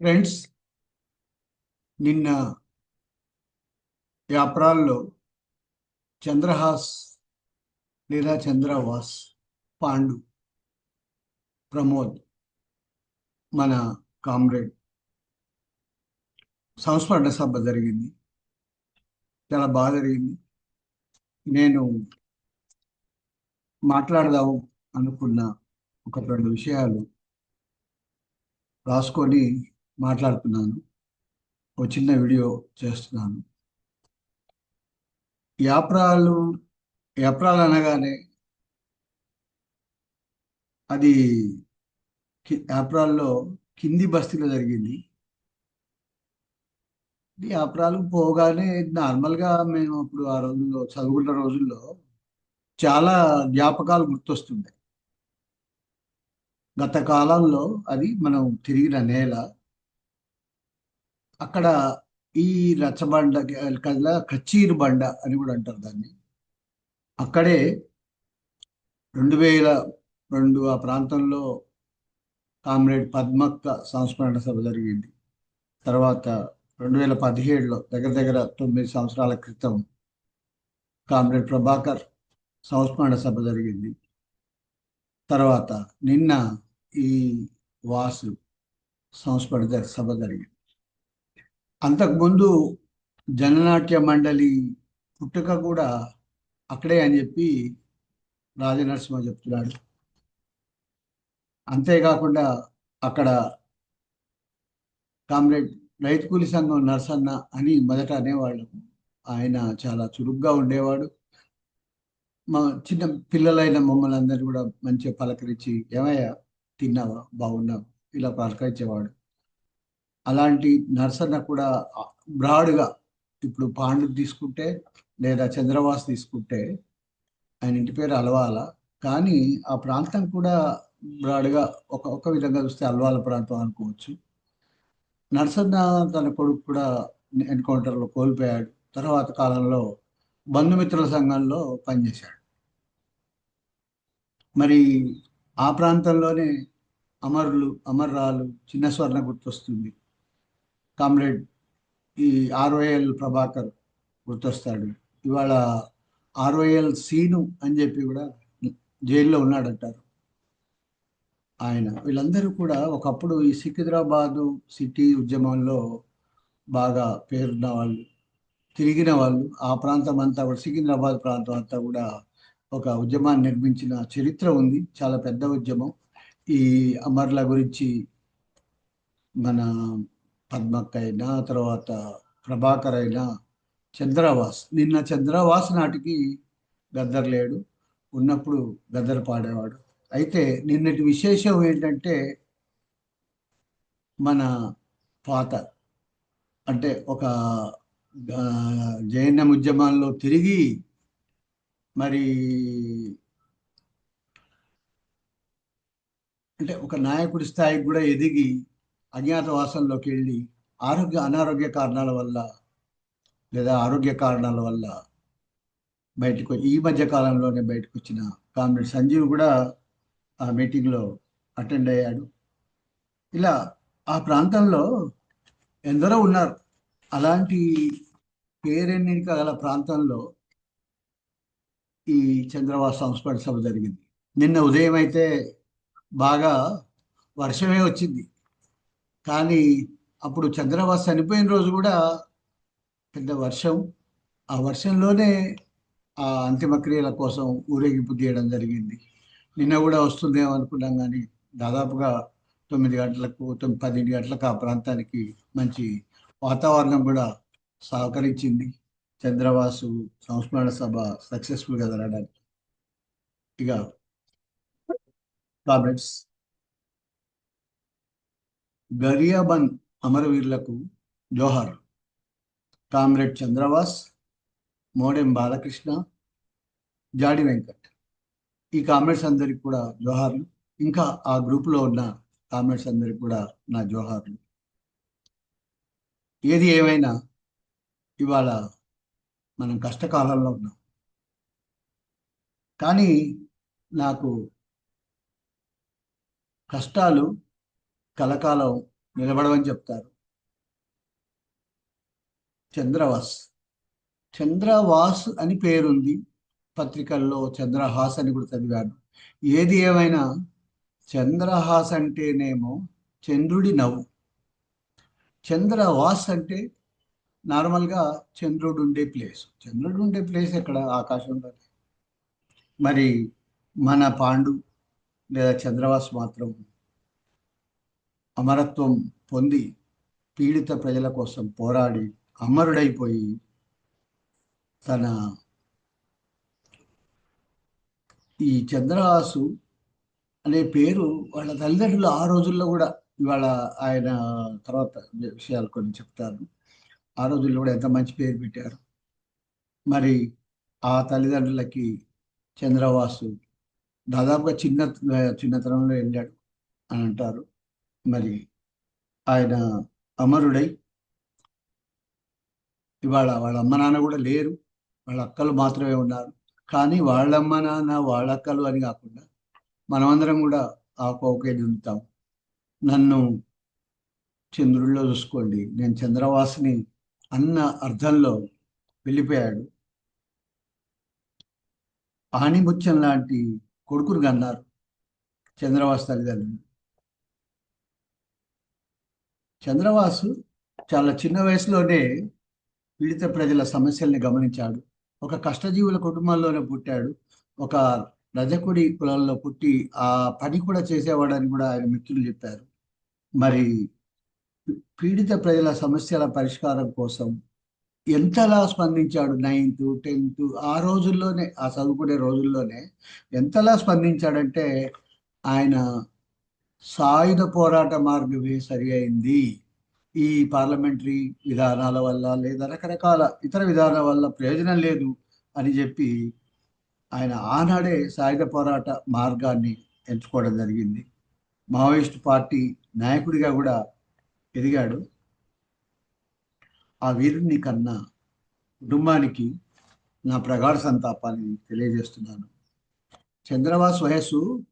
Friends నిన్న యాప్రాల్లో చంద్రహాస్ లేదా చంద్రవాస్ పాండు ప్రమోద్ మన కామ్రేడ్ సంస్మరణ సభ జరిగింది. చాలా బాగా జరిగింది. నేను మాట్లాడదాం అనుకున్న ఒక రెండు విషయాలు రాసుకొని మాట్లాడుతున్నాను. ఒక చిన్న వీడియో చేస్తున్నాను. యాప్రాలు యాప్రాలు అనగానే అది యాప్రాల్లో కింది బస్తీలో జరిగింది. యాప్రాలకు యాప్రాలు పోగానే నార్మల్గా మేము అప్పుడు ఆ రోజుల్లో చదువుకున్న రోజుల్లో చాలా జ్ఞాపకాలు గుర్తొస్తుండే. గత కాలంలో అది మనం తిరిగిన నేల అక్కడ ఈ రచ్చబండ కదా కచ్చీరు బండ అని కూడా అంటారు దాన్ని. అక్కడే రెండు వేల రెండు ఆ ప్రాంతంలో కామ్రేడ్ పద్మక్క సంస్మరణ సభ జరిగింది. తర్వాత రెండు వేల పదిహేడులో దగ్గర దగ్గర తొమ్మిది సంవత్సరాల క్రితం కామ్రేడ్ ప్రభాకర్ సంస్మరణ సభ జరిగింది. తర్వాత నిన్న ఈ వాసు సంస్మరణ సభ జరిగింది. అంతకుముందు జననాట్య మండలి పుట్టుక కూడా అక్కడే అని చెప్పి రాజనరసింహ చెప్తున్నాడు. అంతేకాకుండా అక్కడ కామ్రేడ్ రైతు కూలి సంఘం నరసన్న అని మొదట అనేవాళ్ళు. ఆయన చాలా చురుగ్గా ఉండేవాడు. మా చిన్న పిల్లలైన మమ్మల్ని అందరినీ కూడా మంచిగా పలకరించి ఏమయ్యా తిన్నావా? బాగున్నావా? ఇలా పలకరించేవాడు. అలాంటి నర్సన కూడా బ్రాడ్గా ఇప్పుడు పాండు తీసుకుంటే లేదా చంద్రవాస్ తీసుకుంటే ఆయన ఇంటి పేరు అలవాల. కానీ ఆ ప్రాంతం కూడా బ్రాడ్గా ఒక ఒక విధంగా చూస్తే అల్వాల ప్రాంతం అనుకోవచ్చు. నరసన్న తన కొడుకు కూడా ఎన్కౌంటర్లో కోల్పోయాడు. తర్వాత కాలంలో బంధుమిత్రుల సంఘంలో పనిచేశాడు. మరి ఆ ప్రాంతంలోనే అమరులు అమర్రాలు చిన్న స్వర్ణ గుర్తొస్తుంది. కామ్రేడ్ ఈ ఆర్ఓఎల్ ప్రభాకర్ గుర్తొస్తాడు. ఇవాళ ఆర్ఓఎల్ సీను అని చెప్పి కూడా జైల్లో ఉన్నాడంటారు ఆయన. వీళ్ళందరూ కూడా ఒకప్పుడు ఈ సికింద్రాబాదు సిటీ ఉద్యమంలో బాగా పేరున్న వాళ్ళు తిరిగిన వాళ్ళు. ఆ ప్రాంతం అంతా కూడా సికింద్రాబాద్ ప్రాంతం అంతా కూడా ఒక ఉద్యమాన్ని నిర్మించిన చరిత్ర ఉంది. చాలా పెద్ద ఉద్యమం. ఈ అమర్ల గురించి మన పద్మక్క అయినా తర్వాత ప్రభాకర్ అయినా చంద్రవాస్. నిన్న చంద్రవాస్ నాటికి గద్దర్ లేడు. ఉన్నప్పుడు గద్దర్ పాడేవాడు. అయితే నిన్నటి విశేషం ఏంటంటే మన పాత అంటే ఒక జైన ఉద్యమాల్లో తిరిగి మరి అంటే ఒక నాయకుడి స్థాయికి కూడా ఎదిగి అజ్ఞాతవాసంలోకి వెళ్ళి ఆరోగ్య అనారోగ్య కారణాల వల్ల లేదా ఆరోగ్య కారణాల వల్ల బయటకు ఈ మధ్య కాలంలోనే బయటకు వచ్చిన కామ్రేడ్ సంజీవ్ కూడా ఆ మీటింగ్లో అటెండ్ అయ్యాడు. ఇలా ఆ ప్రాంతంలో ఎందరో ఉన్నారు. అలాంటి పేరెన్నిక గల ప్రాంతంలో ఈ చంద్రబాబు సంస్మరణ సభ జరిగింది. నిన్న ఉదయం అయితే బాగా వర్షమే వచ్చింది. కానీ అప్పుడు చంద్రవాస్ చనిపోయిన రోజు కూడా పెద్ద వర్షం. ఆ వర్షంలోనే ఆ అంతిమక్రియల కోసం ఊరేగింపు తీయడం జరిగింది. నిన్న కూడా వస్తుందేమో అనుకున్నాం కానీ దాదాపుగా తొమ్మిది గంటలకు తొమ్మిది పన్నెండు గంటలకు ఆ ప్రాంతానికి మంచి వాతావరణం కూడా సహకరించింది. చంద్రవాసు సంస్మరణ సభ సక్సెస్ఫుల్గా జరగడానికి. ఇక కామెంట్స్. గరియాబన్ అమరవీరులకు జోహార్ కామ్రేడ్ చంద్రవాస్ మోడెం బాలకృష్ణ జాడి వెంకట్. ఈ కామ్రేడ్స్ అందరికి కూడా జోహార్లు. ఇంకా ఆ గ్రూపులో ఉన్న కామ్రేడ్స్ అందరికి కూడా నా జోహార్లు. ఏది ఏమైనా ఇవాళ మనం కష్టకాలంలో ఉన్నాం. కానీ నాకు కష్టాలు కలకాలం నిలబడమని చెప్తారు. చంద్రవాస్. చంద్రవాస్ అని పేరుంది పత్రికల్లో చంద్రహాస్ అని కూడా చదివాను. ఏది ఏమైనా చంద్రహాస్ అంటేనేమో చంద్రుడి నవ్వు. చంద్రవాస్ అంటే నార్మల్గా చంద్రుడు ఉండే ప్లేస్. చంద్రుడు ఉండే ప్లేస్ ఎక్కడ? ఆకాశంలో మరి మన పాండు లేదా చంద్రవాస్ మాత్రం అమరత్వం పొంది పీడిత ప్రజల కోసం పోరాడి అమరుడైపోయి తన ఈ చంద్రవాసు అనే పేరు వాళ్ళ తల్లిదండ్రులు ఆ రోజుల్లో కూడా ఇవాళ ఆయన తర్వాత విషయాలు కొన్ని చెప్తారు. ఆ రోజుల్లో కూడా ఎంత మంచి పేరు పెట్టారు. మరి ఆ తల్లిదండ్రులకి చంద్రవాసు దాదాపుగా చిన్న చిన్నతనంలో వెళ్ళాడు అని అంటారు. మరి ఆయన అమరుడై ఇవాళ వాళ్ళ అమ్మ నాన్న కూడా లేరు. వాళ్ళ అక్కలు మాత్రమే ఉన్నారు. కానీ వాళ్ళమ్మ నాన్న వాళ్ళ అక్కలు అని కాకుండా మనమందరం కూడా ఆ కోకే నన్ను చంద్రుల్లో చూసుకోండి. నేను చంద్రవాసిని అన్న అర్థంలో వెళ్ళిపోయాడు. ఆణిముత్యం లాంటి కొడుకును కన్నారు చంద్రవాసు తల్లిదండ్రులు. చంద్రవాసు చాలా చిన్న వయసులోనే పీడిత ప్రజల సమస్యల్ని గమనించాడు. ఒక కష్టజీవుల కుటుంబంలోనే పుట్టాడు. ఒక రజకుడి కులంలో పుట్టి ఆ పని కూడా చేసేవాడని కూడా ఆయన మిత్రులు చెప్పారు. మరి పీడిత ప్రజల సమస్యల పరిష్కారం కోసం ఎంతలా స్పందించాడు నైన్త్ టెన్త్ ఆ రోజుల్లోనే ఆ చదువుకునే రోజుల్లోనే ఎంతలా స్పందించాడంటే ఆయన సాయుధ పోరాట మార్గమే సరి అయింది. ఈ పార్లమెంటరీ విధానాల వల్ల లేదా రకరకాల ఇతర విధానాల వల్ల ప్రయోజనం లేదు అని చెప్పి ఆయన ఆనాడే సాయుధ పోరాట మార్గాన్ని ఎంచుకోవడం జరిగింది. మావోయిస్ట్ పార్టీ నాయకుడిగా కూడా ఎదిగాడు. ఆ వీరుని కన్నా కుటుంబానికి నా ప్రగాఢ సంతాపాన్ని తెలియజేస్తున్నాను. చంద్రవాస్ వయస్సు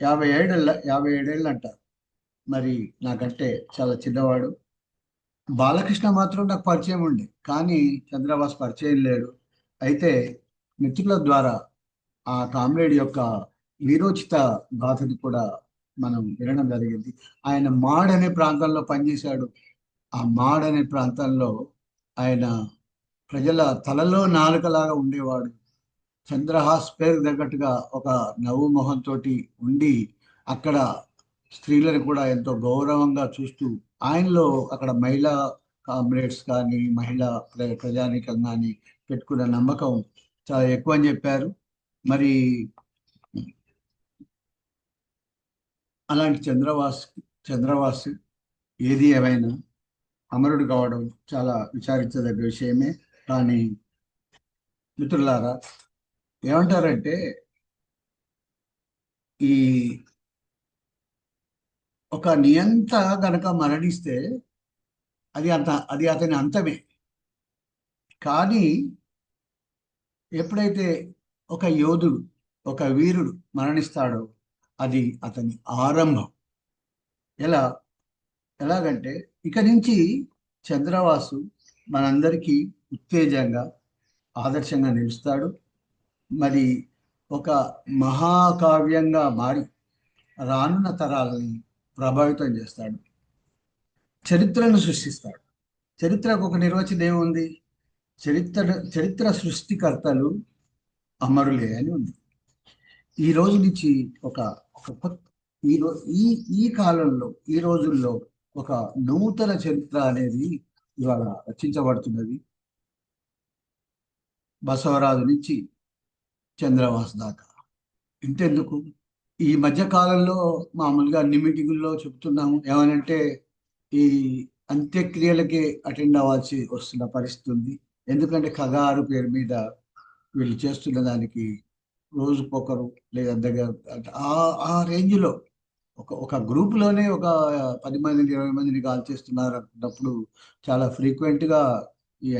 యాభై ఏడేళ్ళ యాభై ఏడేళ్ళు అంటారు మరి నాకంటే చాలా చిన్నవాడు. బాలకృష్ణ మాత్రం నాకు పరిచయం ఉండే కానీ చంద్రబాస్ పరిచయం లేడు అయితే మిత్రుల ద్వారా ఆ కామ్రేడ్ యొక్క వీరోచిత గాథని కూడా మనం వినడం జరిగింది. ఆయన మాడ్ అనే ప్రాంతంలో పనిచేశాడు. ఆ మాడ్ అనే ప్రాంతంలో ఆయన ప్రజల తలలో నాలుకలాగా ఉండేవాడు. చంద్రహాస్ పేరు తగ్గట్టుగా ఒక నవ్వు మొహంతో ఉండి అక్కడ స్త్రీలను కూడా ఎంతో గౌరవంగా చూస్తూ ఆయనలో అక్కడ మహిళా కామ్రేడ్స్ కానీ మహిళా ప్రజానీకం కానీ పెట్టుకున్న నమ్మకం చాలా ఎక్కువ అని చెప్పారు. మరి అలాంటి చంద్రవాస్ చంద్రవాస్ ఏది ఏమైనా అమరుడు కావడం చాలా విచారించదగ్గ విషయమే. కానీ మిత్రులారా ఏమంటారంటే ఈ ఒక నియంత గనక మరణిస్తే అది అంత అది అతని అంతమే. కానీ ఎప్పుడైతే ఒక యోధుడు ఒక వీరుడు మరణిస్తాడో అది అతని ఆరంభం. ఎలా? ఎలాగంటే ఇక నుంచి చంద్రవాసు మనందరికీ ఉత్తేజంగా ఆదర్శంగా నిలుస్తాడు. మరి ఒక మహాకావ్యంగా మారి రానున్న తరాలని ప్రభావితం చేస్తాడు. చరిత్రను సృష్టిస్తాడు. చరిత్రకు ఒక నిర్వచనం ఏముంది? చరిత్ర చరిత్ర సృష్టికర్తలు అమరులే అని ఉంది. ఈ రోజు నుంచి ఒక ఒక ఈ ఈ ఈ కాలంలో ఈ రోజుల్లో ఒక నూతన చరిత్ర అనేది ఇవాళ రచించబడుతున్నది. బసవరాజు నుంచి చంద్రవాస్ దాకా. ఇంతెందుకు? ఈ మధ్య కాలంలో మామూలుగా అన్ని మీటింగుల్లో చెప్తున్నాము ఏమనంటే ఈ అంత్యక్రియలకే అటెండ్ అవ్వాల్సి వస్తున్న పరిస్థితి ఉంది. ఎందుకంటే ఖగారు పేరు మీద వీళ్ళు చేస్తున్న దానికి రోజుకొకరు లేదా దగ్గర ఆ ఆ రేంజ్లో ఒక ఒక గ్రూప్లోనే ఒక పది మందిని ఇరవై మందిని కాల్ చేస్తున్నారు అన్నప్పుడు చాలా ఫ్రీక్వెంట్గా ఈ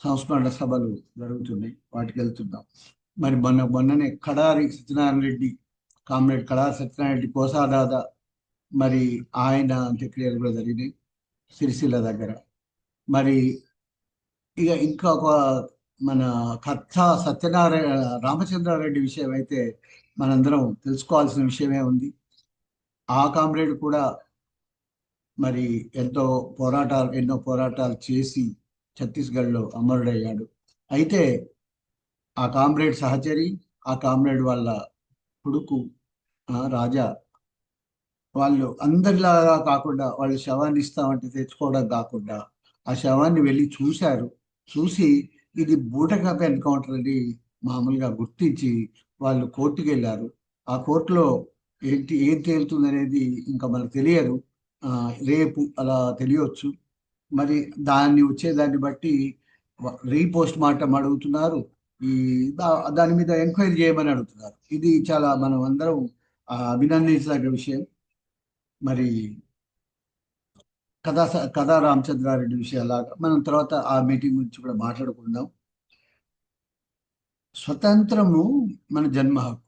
సంస్మరణ సభలు జరుగుతున్నాయి వాటికి వెళ్తున్నాం. మరి మొన్న మొన్ననే కడారి సత్యనారాయణ రెడ్డి కామ్రేడ్ కడారి సత్యనారాయణ రెడ్డి కోసాదాద మరి ఆయన అంత్యక్రియలు కూడా జరిగినాయి సిరిసిల్ల దగ్గర. మరి ఇక ఇంకా ఒక మన కథ సత్యనారాయణ రామచంద్రారెడ్డి విషయం అయితే మనందరం తెలుసుకోవాల్సిన విషయమే ఉంది. ఆ కామ్రేడ్ కూడా మరి ఎంతో పోరాటాలు ఎన్నో పోరాటాలు చేసి ఛత్తీస్గఢ్లో అమరుడయ్యాడు. అయితే ఆ కామ్రేడ్ సహచరి ఆ కామ్రేడ్ వాళ్ళ కొడుకు రాజా వాళ్ళు అందరిలాగా కాకుండా వాళ్ళు శవాన్ని ఇస్తామంటే తెచ్చుకోవడం కాకుండా ఆ శవాన్ని వెళ్ళి చూశారు. చూసి ఇది బూటకప్ ఎన్కౌంటర్ అని మామూలుగా గుర్తించి వాళ్ళు కోర్టుకి వెళ్ళారు. ఆ కోర్టులో ఏంటి ఏం తేలుతుంది అనేది ఇంకా మనకు తెలియదు. రేపు అలా తెలియవచ్చు మరి దాన్ని వచ్చేదాన్ని బట్టి రీపోస్ట్ మార్టం అడుగుతున్నారు. ఈ దా- దాని మీద ఎంక్వైరీ చేయమని అడుగుతున్నారు. ఇది చాలా మనం అందరం అభినందించదగ్గ విషయం. మరి కథా స- కథా రామచంద్రారెడ్డి విషయాలాగా మనం తర్వాత ఆ మీటింగ్ గురించి కూడా మాట్లాడుకుందాం. స్వతంత్రము మన జన్మ హక్కు.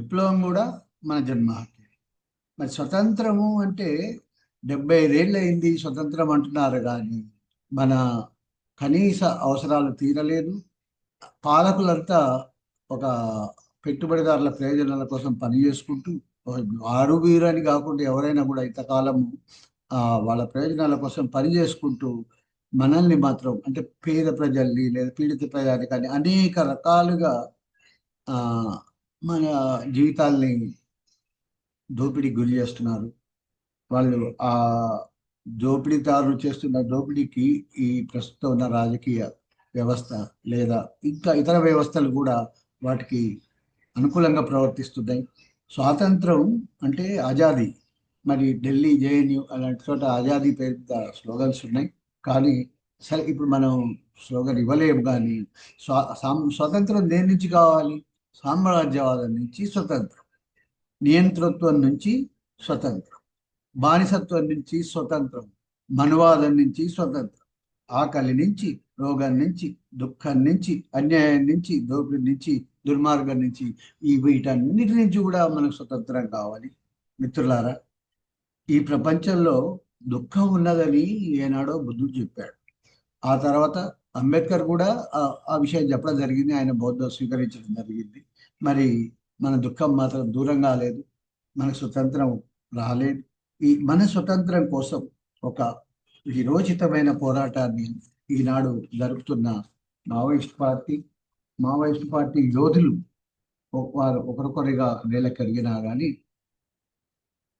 విప్లవం కూడా మన జన్మ హక్కు. మరి స్వతంత్రము అంటే డెబ్బై ఐదేళ్ళు అయింది స్వతంత్రం అంటున్నారు కానీ మన కనీస అవసరాలు తీరలేదు. పాలకులంతా ఒక పెట్టుబడిదారుల ప్రయోజనాల కోసం పని చేసుకుంటూ ఆరు వీరు అని కాకుండా ఎవరైనా కూడా ఇంతకాలము వాళ్ళ ప్రయోజనాల కోసం పని చేసుకుంటూ మనల్ని మాత్రం అంటే పేద ప్రజల్ని లేదా పీడిత ప్రజల్ని కానీ అనేక రకాలుగా మన జీవితాల్ని దోపిడీకి గురి చేస్తున్నారు. వాళ్ళు ఆ దోపిడీదారులు చేస్తున్న దోపిడీకి ఈ ప్రస్తుతం ఉన్న రాజకీయ వ్యవస్థ లేదా ఇంకా ఇతర వ్యవస్థలు కూడా వాటికి అనుకూలంగా ప్రవర్తిస్తున్నాయి. స్వాతంత్రం అంటే ఆజాదీ. మరి ఢిల్లీ జేఎన్యూ అలాంటి చోట ఆజాదీ పేరు స్లోగన్స్ ఉన్నాయి. కానీ సరే ఇప్పుడు మనం స్లోగన్ ఇవ్వలేము కానీ స్వా సాం- స్వతంత్రం దేని నుంచి కావాలి? సామ్రాజ్యవాదం నుంచి స్వతంత్రం. నియంతృత్వం నుంచి స్వతంత్రం. బానిసత్వం నుంచి స్వతంత్రం. మనువాదం నుంచి స్వతంత్రం. ఆకలి నుంచి రోగం నుంచి దుఃఖం నుంచి అన్యాయం నుంచి దోపిడీ నుంచి దుర్మార్గం నుంచి ఈ వీటన్నిటి నుంచి కూడా మనకు స్వతంత్రం కావాలి. మిత్రులారా ఈ ప్రపంచంలో దుఃఖం ఉన్నదని ఏనాడో బుద్ధుడు చెప్పాడు. ఆ తర్వాత అంబేద్కర్ కూడా ఆ- విషయం చెప్పడం జరిగింది. ఆయన బౌద్ధ స్వీకరించడం జరిగింది. మరి మన దుఃఖం మాత్రం దూరం కాలేదు. మనకు స్వతంత్రం రాలేదు. ఈ మన స్వతంత్రం కోసం ఒక విరోచితమైన పోరాటాన్ని ఈనాడు జరుపుతున్న మావోయిస్ట్ పార్టీ మావోయిస్ట్ పార్టీ యోధులు వారు ఒకరికొరిగా నేల కరిగినా కానీ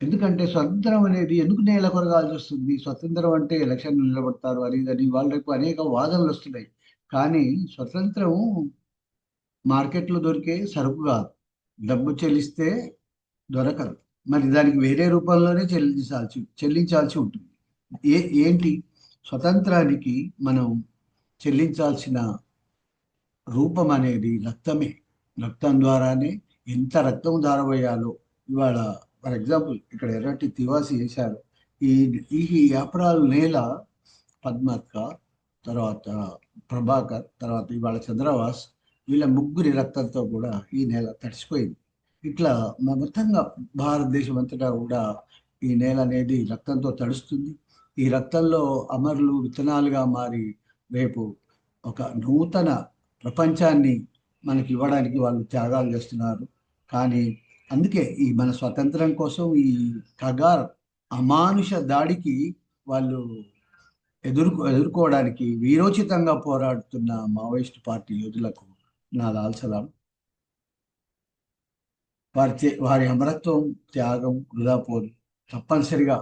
ఎందుకంటే స్వతంత్రం అనేది ఎందుకు నేల కొరగాల్సి వస్తుంది? స్వతంత్రం అంటే ఎలక్షన్ నిలబడతారు అది ఇది వాళ్ళకు అనేక వాదనలు వస్తున్నాయి. కానీ స్వతంత్రం మార్కెట్లో దొరికే సరుకు కాదు డబ్బు చెల్లిస్తే దొరకదు. మరి దానికి వేరే రూపంలోనే చెల్లించాల్సి చెల్లించాల్సి ఉంటుంది. ఏ ఏంటి? స్వతంత్రానికి మనం చెల్లించాల్సిన రూపం అనేది రక్తమే. రక్తం ద్వారానే ఎంత రక్తం దారవేయాలో ఇవాళ ఫర్ ఎగ్జాంపుల్ ఇక్కడ ఎర్రటి తివాసి వేశారు. ఈ ఈ ఏప్రాల్ నేల పద్మక్క తర్వాత ప్రభాకర్ తర్వాత ఇవాళ చంద్రవాస్ వీళ్ళ ముగ్గురి రక్తంతో కూడా ఈ నేల తడిసిపోయింది. ఇట్లా మొత్తంగా భారతదేశం అంతటా కూడా ఈ నేల అనేది రక్తంతో తడుస్తుంది. ఈ రక్తంలో అమరులు విత్తనాలుగా మారి రేపు ఒక నూతన ప్రపంచాన్ని మనకి ఇవ్వడానికి వాళ్ళు త్యాగాలు చేస్తున్నారు. కానీ అందుకే ఈ మన స్వతంత్రం కోసం ఈ కగార్ అమానుష దాడికి వాళ్ళు ఎదుర్కో ఎదుర్కోవడానికి వీరోచితంగా పోరాడుతున్న మావోయిస్ట్ పార్టీ యోధులకు నా లాల్సలాం వారి చే- వారి అమరత్వం త్యాగం వృధాపోదు తప్పనిసరిగా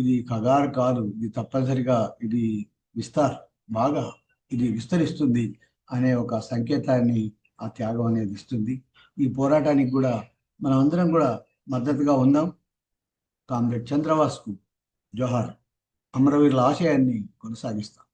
ఇది కగారు కాదు ఇది తప్పనిసరిగా ఇది విస్తార్ బాగా ఇది విస్తరిస్తుంది అనే ఒక సంకేతాన్ని ఆ త్యాగం అనేది ఇస్తుంది. ఈ పోరాటానికి కూడా మనమందరం కూడా మద్దతుగా ఉందాం. కామ్రేడ్ చంద్రవాస్కు జోహార్ అమరవీరుల ఆశయాన్ని కొనసాగిస్తాం.